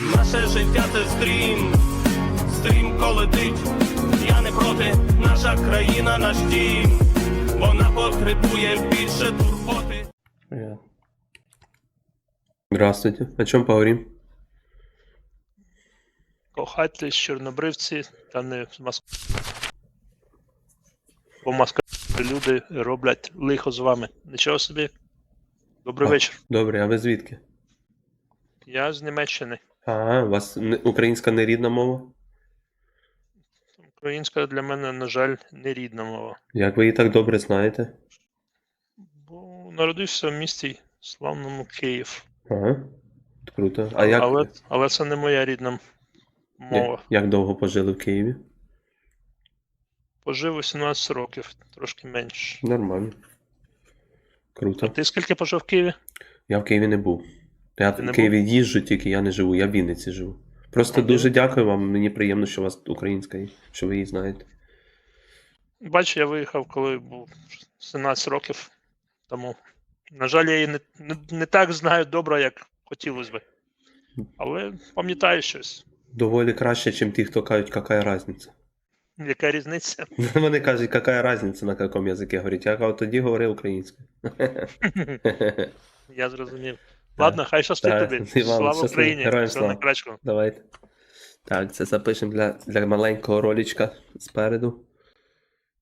Наше життя це стрім, стрімко летить. Я не проти, наша країна, наш дім. Вона потребує більше турботи. Здравствуйте. О чем поговорим? Кохатель, чорнобривці та не з Москви. Бо Москва люди роблять лихо з вами. Нічого собі. Добрий А. вечір. Добре, а ви звідки? Я з Німеччини. А, у вас не- українська не рідна мова? Українська для мене, на жаль, не рідна мова. Як ви її так добре знаєте? Бо народився в місті славному Київ. Ага. Круто. А як, Але, але це не моя рідна як, мова. як довго пожили в Києві? Пожив 18 років, трошки менше. Нормально. А Круто. ти скільки пожив в Києві? Я в Києві не був. Я не в Києві їжджу, тільки я не живу, я в Вінниці живу. Просто А, дуже дякую вам. Мені приємно, що у вас українська, і що ви її знаєте. Бачу, я виїхав, коли був 17 років тому. На жаль, я її не, не, не так знаю добре, як хотілося би. Але пам'ятаю щось. Доволі краще, ніж ті, хто кажуть, яка різниця. Яка різниця? Вони кажуть, яка різниця, на якому язикі говорить. Я тоді говори українською. Я зрозумів. Ладно, хай щастить Так, тобі. і вам Слава щасливо. Україні! Героям Все слава. на крачку. Давайте. Так, це запишемо для, для маленького ролічка спереду.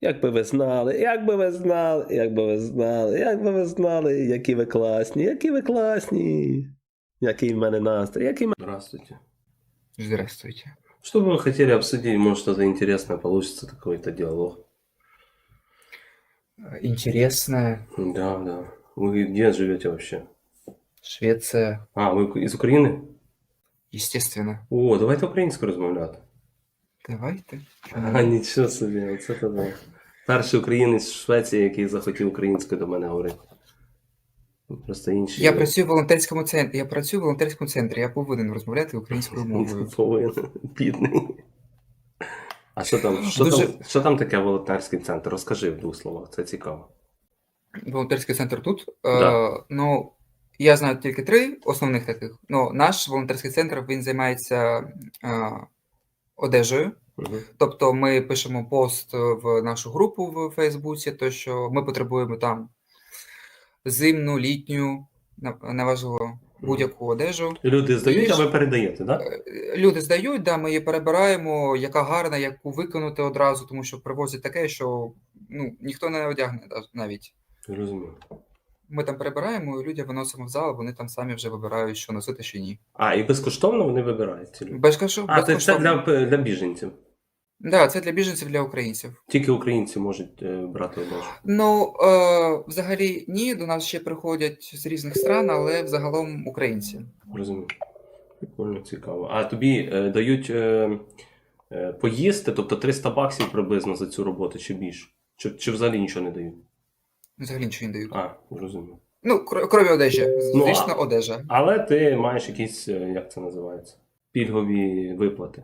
Як би ви знали, як би ви знали, як би ви знали, як би ви знали, які ви класні, які ви класні. Який в мене настрій, який в мене... Здравствуйте. Здравствуйте. Что бы вы хотели обсудить? Может, что-то интересное получится, какой-то диалог. Э, Интересная Да, да. Вы где живете вообще? Швеция, А, ви із України? естественно. О, давайте українською розмовляти. Давайте. А, нічого собі, оце тебе. Перший українець в Швеції, який захотів українською до мене говорити. Просто інші. Я працюю в волонтерському центрі. Я працюю в волонтерському центрі. Я повинен розмовляти українською мовою. Повинен. Бідний. А що там, що, Дуже- там, що там таке волонтерський центр? Розкажи в двох словах, це цікаво. Волонтерський центр тут. Да. Е, ну, я знаю тільки три основних таких. Ну, наш волонтерський центр він займається е, одежею. Тобто ми пишемо пост в нашу групу в Фейсбуці, то що ми потребуємо там зимну, літню, неважливо, будь-яку одежу. Люди здають, а ви передаєте, так? Да? Е, Люди здають, да, ми її перебираємо, яка гарна, яку виконати одразу, тому що привозять таке, що ну, ніхто не одягне навіть. Розумію. Ми там перебираємо, і людям виносимо в зал, вони там самі вже вибирають, що носити, що ні. А, і безкоштовно вони вибирають ці люди? Безкоштов... А, це, це для, для біженців. Да, це для біженців, для українців. Тільки українці можуть е, брати одежу. Ну, е, взагалі, ні, до нас ще приходять з різних стран, але взагалом українці. Розумію. Прикольно, цікаво. А тобі е, дають е, е, поїсти, тобто 300 баксів приблизно за цю роботу чи більше? Чи, чи взагалі нічого не дають? Взагалі нічого не дають. А, розумію. Ну, кр- крові одежі. Ну, Звісно, а- одежа. Але ти маєш якісь, е, як це називається? Пільгові виплати,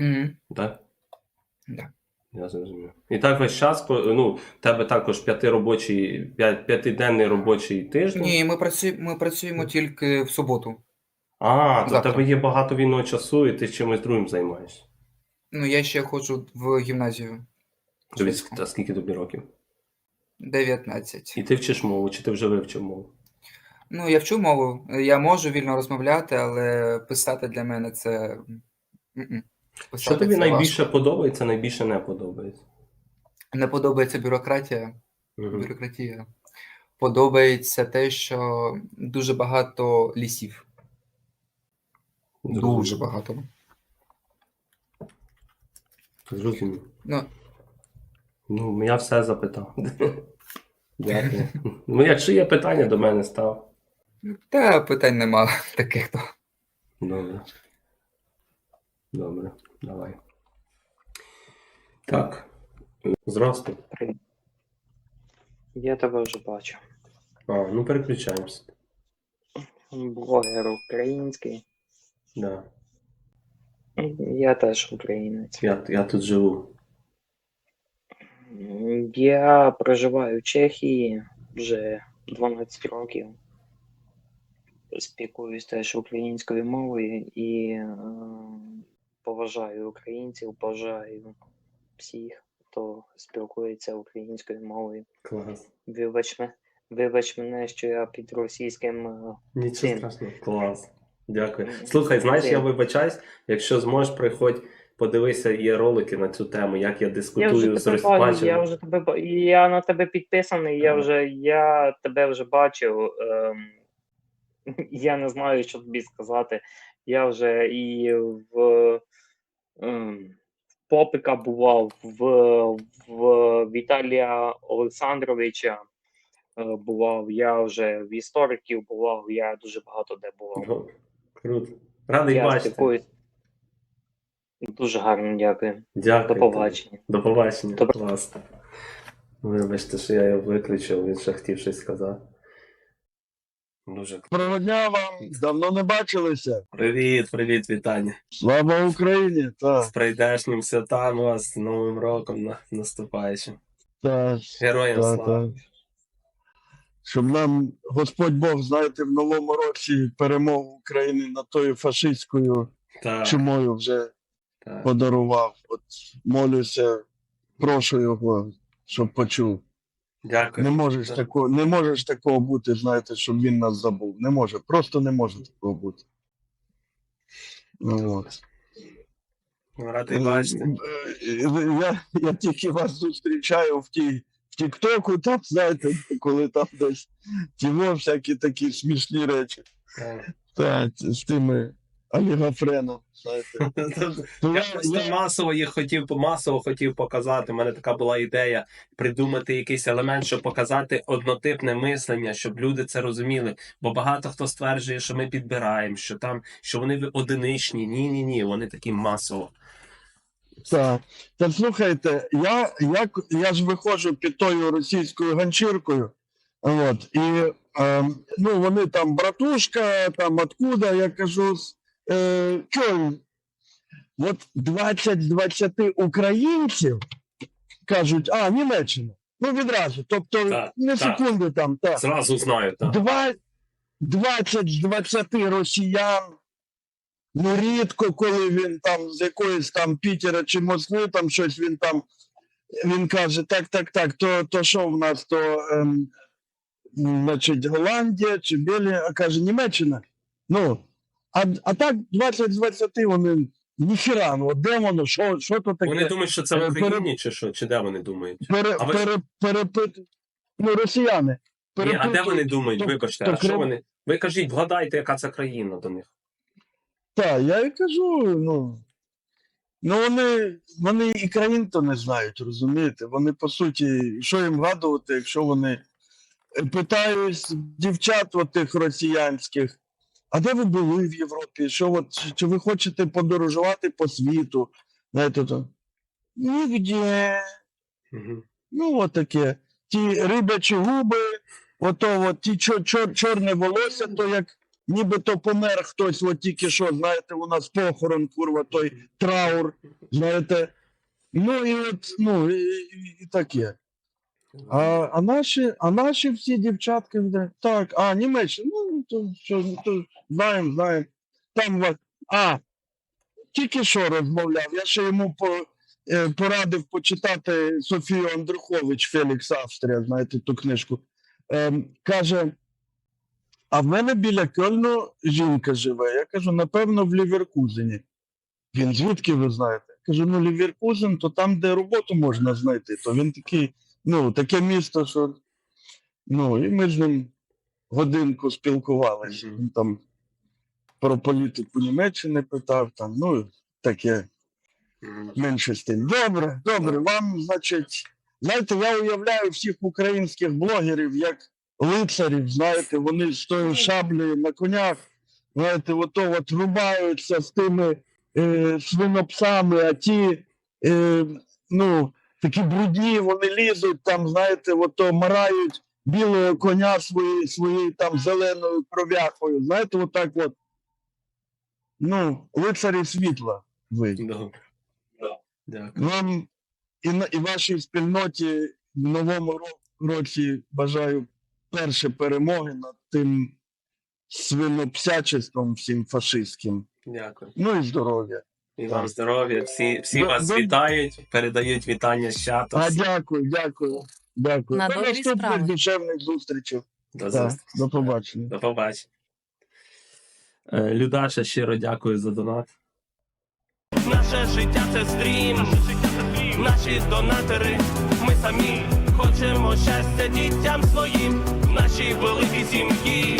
Угу. так? Да. Я зрозумів. І так весь час, ну, в тебе також п'ятиробочий, п'ять, п'ятиденний робочий тиждень. Ні, ми працюємо, ми працюємо тільки в суботу. А, то в тебе є багато вільного часу, і ти чимось другим займаєшся. Ну, я ще ходжу в гімназію. Скільки тобі років? 19. І ти вчиш мову, чи ти вже вивчив мову? Ну, я вчу мову. Я можу вільно розмовляти, але писати для мене це. м-м. Що тобі це найбільше важко. подобається, найбільше не подобається? Не подобається бюрократія. Мгм. Бюрократія. Подобається те, що дуже багато лісів. Дуже багато. Зрозумів. Ну, Ну, я все запитав. Дякую. Ну, якщо є питання, до мене став. та питань нема таких то. Добре. Добре, давай. Так. Здрастуй. Я тебе вже бачу. А, ну переключаємося. Блогер український. Да. Я теж українець. Я, я тут живу. Я проживаю в Чехії вже 12 років. спілкуюсь теж українською мовою і е, поважаю українців, поважаю всіх, хто спілкується українською мовою. Клас. Вибач, вибач мене, що я під російським. е, Нічого Цим. страшного. Клас. Дякую. Слухай, знаєш, я вибачаюсь, якщо зможеш, приходь, подивися, є ролики на цю тему, як я Я дискутую вже з тебе я вже тебе я на тебе підписаний, я вже я тебе вже бачив. Ем, я не знаю, що тобі сказати. Я вже і в, ем, в Попика бував, в, в Віталія Олександровича е, бував, я вже в істориків бував, я дуже багато де бував. Круто. Радий бачити. Дуже гарно, дякую. Дякую. До побачення. До побачення. Добре. Клас. Вибачте, що я його виключив, він ще хотів щось сказати. Дуже Доброго дня вам. Давно не бачилися. Привіт, привіт, вітання. Слава Україні! З прийдешнім святам вас, з Новим роком на наступаючим. так, Героям так, слава. так. Щоб нам Господь Бог, знаєте, в новому році перемогу України над тою фашистською чумою вже так. подарував. От молюся, прошу його, щоб почув. Дякую. Не можеш такого, не можеш такого бути, знаєте, щоб він нас забув. Не може, просто не може такого бути. Ну, от. Радий бачити. Е, е, Я, я тільки вас зустрічаю в тій в Тіктоку, там, знаєте, коли там десь тіво, всякі такі смішні речі. Так. Та, з тими олігофреном, знаєте. Я я- просто масово їх хотів масово хотів показати. У мене така була ідея придумати якийсь елемент, щоб показати однотипне мислення, щоб люди це розуміли. Бо багато хто стверджує, що ми підбираємо, що там що вони одиничні. Ні, ні, ні, вони такі масово. Так. Та слухайте, я, я, я ж виходжу під тою російською ганчіркою. От, і е, ну, вони там братушка, там откуда, я кажу, е, Кьольн. От 20 з 20 українців кажуть, а, Німеччина. Ну, відразу. Тобто, Так, не так. секунди там. Так. Зразу знаю, так. 20 з 20 росіян. Ну, рідко, коли він там з якоїсь там Пітера чи Москви, там щось він там. Він каже: так, так, так, то, то що в нас, то ем, значить, Голландія чи Белія, а каже, Німеччина. Ну, а, а так 20 з 20 вони ніхіра, ну, де воно, що, що то таке? Вони думають, що це в Е, Україні, чи що? Чи де вони думають? пере, А ви- пере, перепит... Ну, росіяни. Ні, а де вони думають? то- Вибачте, то а що Крим- вони? Ви кажіть, вгадайте, яка це країна до них. Так, я і кажу, ну. Ну, вони, вони і країн то не знають, розумієте? Вони, по суті, що їм гадувати, якщо вони питають дівчат от тих росіянських, а де ви були в Європі? Що от, чи- ви хочете подорожувати по світу? Знаєте, то нігде. Угу. Ну, от таке. Ті рибячі губи, ото от ті чор, чор, чорне волосся, то як нібито помер хтось, от тільки що, знаєте, у нас похорон, курва, той траур, знаєте. Ну і от, ну, і, і, і таке. А, а, наші, а наші всі дівчатки, де, так, а, Німеччина, ну, то, що, то знаємо, знаємо. Там, от, а, тільки що розмовляв, я ще йому по, е, порадив почитати Софію Андрухович Фелікс Австрія, знаєте ту книжку. Ем, каже: а в мене біля Кельну жінка живе. Я кажу, напевно, в Ліверкузені. Він звідки ви знаєте? Я кажу, ну Ліверкузен, то там, де роботу можна знайти. То він такий, ну, таке місто, що. Ну, і ми з ним годинку спілкувалися. Він там про політику Німеччини питав, там, ну, таке менше з тим. Добре, добре. Вам, значить, знаєте, я уявляю всіх українських блогерів як лицарів, знаєте, вони з тою шаблею на конях, знаєте, ото от рубаються з тими е, свинопсами, а ті, е, ну, такі брудні, вони лізуть там, знаєте, ото марають білого коня своєю своєю там зеленою кров'яхою. Знаєте, отак от. Ну, лицарі світла ви. Добре. Дякую. Вам і, на, і вашій спільноті в новому році бажаю перше перемоги над тим свинопсячеством всім фашистським. Дякую. Ну і здоров'я. І вам здоров'я. Всі, всі вас вітають, передають вітання з чату. А Всі- дякую, дякую. Дякую. На До добрі наступних душевних зустрічей. До Так, зустрічі. до побачення. До побачення. Е, Людаша, щиро дякую за донат. Наше життя це стрім, наші донатори, ми самі хочемо щастя дітям своїм, в нашій великій сім'ї.